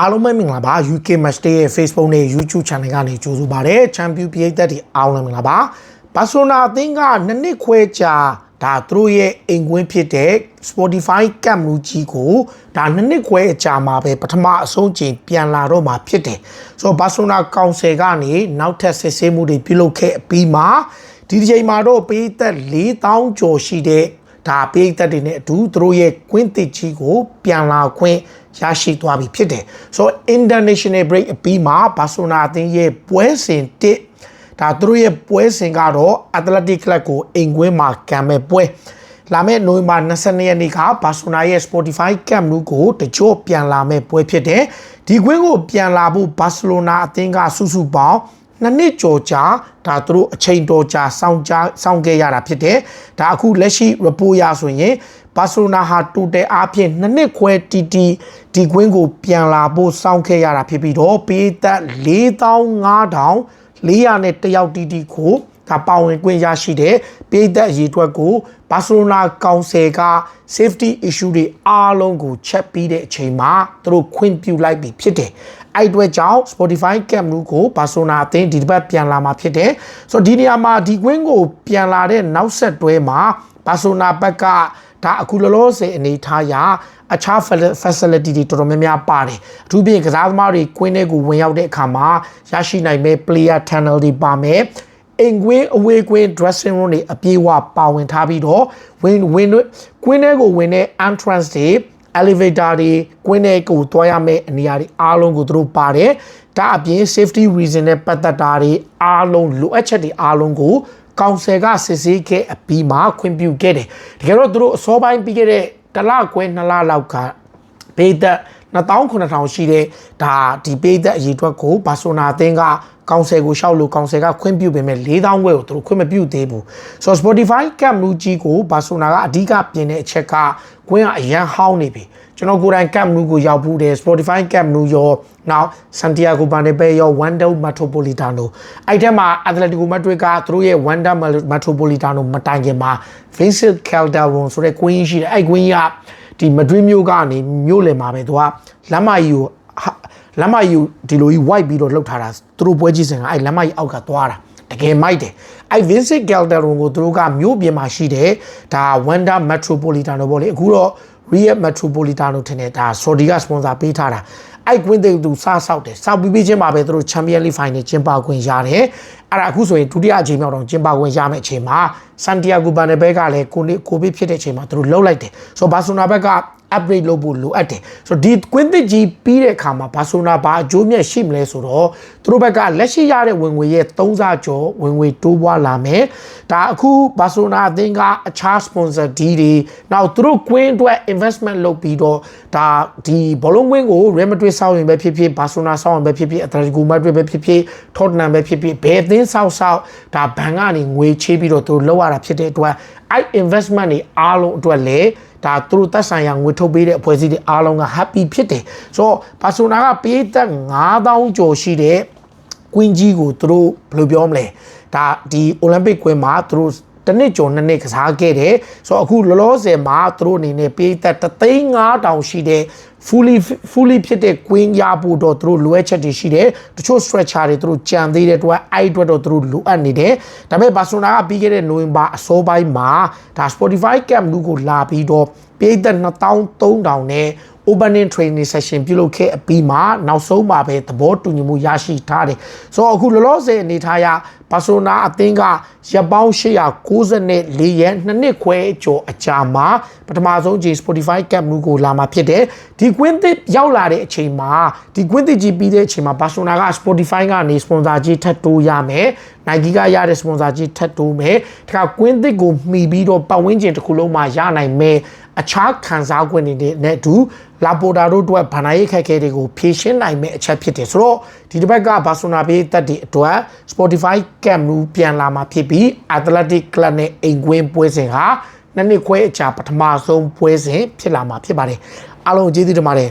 အားလုံးပဲမင်္ဂလာပါ UK Match Day ရဲ့ Facebook နဲ့ YouTube Channel ကနေကြိုဆိုပါရစေ။ Champion ပြည်သက်တွေအားလုံးမင်္ဂလာပါ။ Barcelona အသင်းကနှစ်နှစ်ခွဲကြာဒါသူတို့ရဲ့အိမ်ကွင်းဖြစ်တဲ့ Spotify Camp Nou ကြီးကိုဒါနှစ်နှစ်ခွဲအကြာမှာပဲပထမအဆုံးချိန်ပြန်လာတော့မှာဖြစ်တယ်။ဆိုတော့ Barcelona ကောင်ဆယ်ကနေနောက်ထပ်စစ်ဆေးမှုတွေပြုလုပ်ခဲ့ပြီးမှဒီဒီချိန်မှာတော့ပေးသက်4000ကျော်ရှိတဲ့ဒါပေးသက်တွေနဲ့အတူသူတို့ရဲ့ကွင်းတစ်ကြီးကိုပြန်လာခွင့် ရရှိသွားပြီဖြစ်တယ်ဆိုတော့ international break အပြီးမှာဘာဆိုနာအသင်းရဲ့ပွဲစဉ်တစ်ဒါသူတို့ရဲ့ပွဲစဉ်ကတော့ Athletic Club ကိုအိမ်ကွင်းမှာကံမဲ့ပွဲလာမယ့်နိုဝင်ဘာ22ရက်နေ့ကဘာဆိုနာရဲ့ Spotify Camp Nou ကိုတကြော့ပြန်လာမဲ့ပွဲဖြစ်တယ်ဒီကွင်းကိုပြန်လာဖို့ဘာစီလိုနာအသင်းကစုစုပေါင်း နှစ်နှစ်ကျော်ကြာဒါသူတို့အချိန်တော်ကြာစောင့်ကြစောင့်ခဲ့ရတာဖြစ်တယ်ဒါအခုလက်ရှိ report ရဆိုရင်ဘာစီလိုနာဟာတိုတယ်အားဖြင့်နှစ်နှစ်ခွဲတီတီဒီကွင်းကိုပြန်လာဖို့စောင့်ခဲ့ရတာဖြစ်ပြီးတော့ပေးသက်4500 400နဲ့တယောက်တီတီကိုဒါပါဝင်ခွင့်ရရှိတဲ့ပြည်သက်အရေးအတွက်ကိုဘာစီလိုနာကောင်ဆယ်က safety issue တွေအားလုံးကို check ပြီးတဲ့အချိန်မှာသူတို့ခွင့်ပြုလိုက်ပြီဖြစ်တယ်။ အဲ့အတွက်ကြောင့် Spotify Camp Nou ကိုဘာစီလိုနာအသင်းဒီတစ်ပတ်ပြန်လာမှာဖြစ်တယ်။ဆိုတော့ဒီနေရာမှာဒီကွင်းကိုပြန်လာတဲ့နောက်ဆက်တွဲမှာဘာစီလိုနာဘက်ကဒါအခုလောလောဆယ်အနေထားရအခြား facility တွေတော်တော်များများပါတယ်အထူးဖြင့်ကစားသမားတွေကွင်းထဲကိုဝင်ရောက်တဲ့အခါမှာရရှိနိုင်မဲ့ player tunnel တွေပါမယ်အိမ်ကွင်းအဝေးကွင်း dressing room တွေအပြေးအဝပါဝင်ထားပြီးတော့ဝင်ဝင်ကွင်းထဲကိုဝင်တဲ့ entrance တွေ elevator တွေကွင်းထဲကိုတွားရမယ့်အနေအရာတွေအားလုံးကိုသူတို့ပါတယ်ဒါအပြင် safety reason နဲ့ပတ်သက်တာတွေအားလုံးလိုအပ်ချက်တွေအားလုံးကိုကောင်ဆယ်ကစစ်ဆေးခဲ့အပြီးမှခွင့်ပြုခဲ့တယ်တကယ်တော့သူတို့အစောပိုင်းပြီးခဲ့တဲ့တလခွဲနှစ်လလောက်ကဘေးသက်2900ရှိတဲ့ဒါဒီဘေးသက်အရေးအတွက်ကိုဘာဆိုနာအသင်းက ကောင်ဆယ်ကိုရှောက်လို့ကောင်ဆယ်ကခွင့်ပြုပေမဲ့4000ဝဲကိုသူတို့ခွင့်မပြုသေးဘူးဆိုတော့ Spotify Camp Nou ကြီးကိုဘာဆိုနာကအဓိကပြင်တဲ့အချက်ကကွင်းကအရန်ဟောင်းနေပြီကျွန်တော်ကိုယ်တိုင် Camp Nou ကိုရောက်ဘူးတယ် Spotify Camp Nou ရောနောက် Santiago Bernabeu ရော Wanda Metropolitano အဲ့ထက်မှာ Atletico Madrid ကသူတို့ရဲ့ Wanda Metropolitano မတိုင်ခင်မှာ Vincent Calderon ဆိုတဲ့ကွင်းရှိတယ်အဲ့ကွင်းကဒီ Madrid မြို့ကနေမြို့လယ်မှာပဲသူကလမ်းမကြီးကို လမ်းမကြီးကိုဒီလိုကြီး white ပြီးတော့လှုပ်ထားတာသူတို့ပွဲကြီးစင်ကအဲ့လမ်းမကြီးအောက်ကသွားတာတကယ်မိုက်တယ်အဲ့ Vincent Calderon ကိုသူတို့ကမြို့ပြင်မှာရှိတယ်ဒါ Wanda Metropolitano ပေါ့လေအခုတော့ Real Metropolitano ထင်တယ်ဒါ Saudi က sponsor ပေးထားတာအဲ့ကွင်းတဲ့သူစားဆောက်တယ်စောက်ပြီးပြီးချင်းမှာပဲသူတို့ Champion League Final ကျင်းပခွင့်ရတယ်အဲ့ဒါအခုဆိုရင်ဒုတိယအချိန်မြောက်တော့ကျင်းပခွင့်ရမယ့်အချိန်မှာ Santiago Bernabeu ကလည်းကိုကိုဗစ်ဖြစ်တဲ့အချိန်မှာသူတို့လှုပ်လိုက်တယ်ဆိုတော့ဘာဆိုနာဘက်က upgrade လုပ်ဖို့လိုအပ်တယ်ဆိုတော့ဒီကွင်းသစ်ကြီးပြီးတဲ့အခါမှာဘာဆိုနာဘာအကျိုးမြတ်ရှိမလဲဆိုတော့သူတို့ဘက်ကလက်ရှိရတဲ့ဝင်ငွေရဲ့3ဆကျော်ဝင်ငွေတိုးပွားလာမယ်ဒါအခုဘာဆိုနာအသင်းကအခြား sponsor ဒီတွေနောက်သူတို့ကွင်းအတွက် investment လုပ်ပြီးတော့ဒါဒီဘောလုံးကွင်းကို Real Madrid စောင့်ရင်ပဲဖြစ်ဖြစ်ဘာဆိုနာစောင့်ရင်ပဲဖြစ်ဖြစ် Atletico Madrid ပဲဖြစ်ဖြစ် Tottenham ပဲဖြစ်ဖြစ်ဘယ်အသင်းစောင့်စောင့်ဒါဘဏ်ကနေငွေချေးပြီးတော့သူတို့လောက်ရတာဖြစ်တဲ့အတွက်အဲ့ investment တွေအားလုံးအတွက်လည်းဒါသူတို့သက်ဆိုင်ရာငွေထုတ်ပေးတဲ့အဖွဲ့အစည်းတွေအားလုံးက happy ဖြစ်တယ်ဆိုတော့ဘာဆိုနာကပေးသက်9000ကျော်ရှိတဲ့ကွင်းကြီးကိုသူတို့ဘယ်လိုပြောမလဲဒါဒီ Olympic ကွင်းမှာသူတို့ တနစ်ကျော်နှစ်နှစ်ကစားခဲ့တယ်ဆိုတော့အခုလောလောဆယ်မှာသူတို့အနေနဲ့ပေးသက်35000ရှိတဲ့ fully fully ဖြစ်တဲ့ queen ရဖို့တော့သူတို့လိုအပ်ချက်တွေရှိတယ်တချို့ stretcher တွေသူတို့ကြံသေးတဲ့အတွက်အဲ့အတွက်တော့သူတို့လိုအပ်နေတယ်ဒါပေမဲ့ Barcelona ကပြီးခဲ့တဲ့နိုဝင်ဘာအစောပိုင်းမှာဒါ Spotify Camp Nou ကိုလာပြီးတော့ပြည်သက်2300နဲ့ opening training session ပြုလုပ်ခဲ့အပြီးမှာနောက်ဆုံးမှာပဲသဘောတူညီမှုရရှိထားတယ်ဆိုတော့အခုလောလောဆယ်အနေထားရဘာဆိုနာအသင်းကရပ်ပေါင်း894ရက်နှစ်နှစ်ခွဲကျော်အကြာမှာပထမဆုံးချိန် Spotify Camp Nou ကိုလာမှာဖြစ်တယ်ဒီကွင်းသစ်ရောက်လာတဲ့အချိန်မှာဒီကွင်းသစ်ကြီးပြီးတဲ့အချိန်မှာဘာဆိုနာက Spotify ကနေ sponsor ကြီးထပ်တိုးရမယ် Nike ကရတဲ့ sponsor ကြီးထပ်တိုးမယ်တခါကွင်းသစ်ကိုမှီပြီးတော့ပတ်ဝန်းကျင်တစ်ခုလုံးမှာရနိုင်မယ် အခြားခံစား권တွေနဲ့အတူလာပိုတာတို့အတွက်ဗန္ဒာရေးခက်ခဲတွေကိုဖြည့်ရှင်းနိုင်မယ့်အချက်ဖြစ်တယ်ဆိုတော့ဒီတစ်ဘက်ကဘာဆိုနာဘေးတက်ဒီအတွက် Spotify Camp Nou ပြန်လာမှာဖြစ်ပြီး Athletic Club နဲ့အိမ်ကွင်းပွဲစဉ်ဟာနှစ်နှစ်ခွဲအကြာပထမဆုံးပွဲစဉ်ဖြစ်လာမှာဖြစ်ပါတယ်အားလုံးကျေးဇူးတင်ပါတယ်